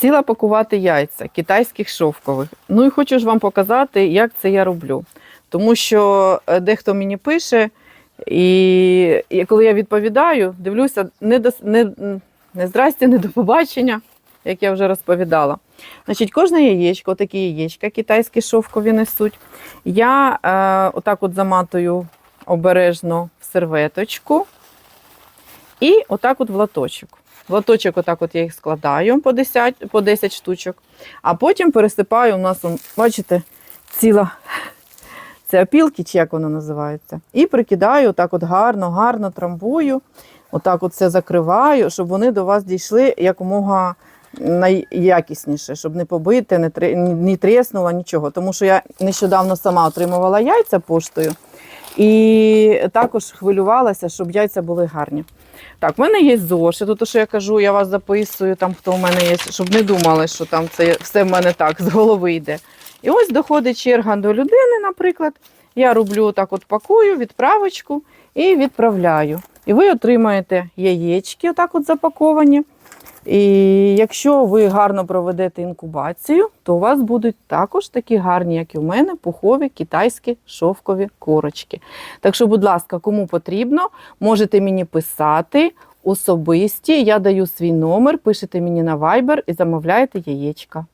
Сіла пакувати яйця китайських шовкових. Ну і хочу ж вам показати, як це я роблю. Тому що е, дехто мені пише, і, і коли я відповідаю, дивлюся, не, до, не, не здрасте, не до побачення, як я вже розповідала. Значить, кожне яєчко, такі яєчка китайські шовкові несуть. Я е, отак от заматую обережно в серветочку і отак от в латочок. В латочок отак от я їх складаю по 10, по 10 штучок, а потім пересипаю, у нас, бачите, ціла це опілки, чи як воно називається. І прикидаю отак от гарно, гарно трамбую, отак от все закриваю, щоб вони до вас дійшли якомога найякісніше, щоб не побити, не, тре- ні- не тріснуло, нічого. Тому що я нещодавно сама отримувала яйця поштою і також хвилювалася, щоб яйця були гарні. Так, в мене є зошит, то, що я кажу, я вас записую, там хто в мене є, щоб не думали, що там це все в мене так з голови йде. І ось доходить черга до людини, наприклад. Я роблю так, от пакую відправочку і відправляю. І ви отримаєте яєчки, отак от запаковані. І якщо ви гарно проведете інкубацію, то у вас будуть також такі гарні, як і у мене, пухові китайські шовкові корочки. Так що, будь ласка, кому потрібно, можете мені писати особисті. Я даю свій номер, пишете мені на Viber і замовляєте яєчка.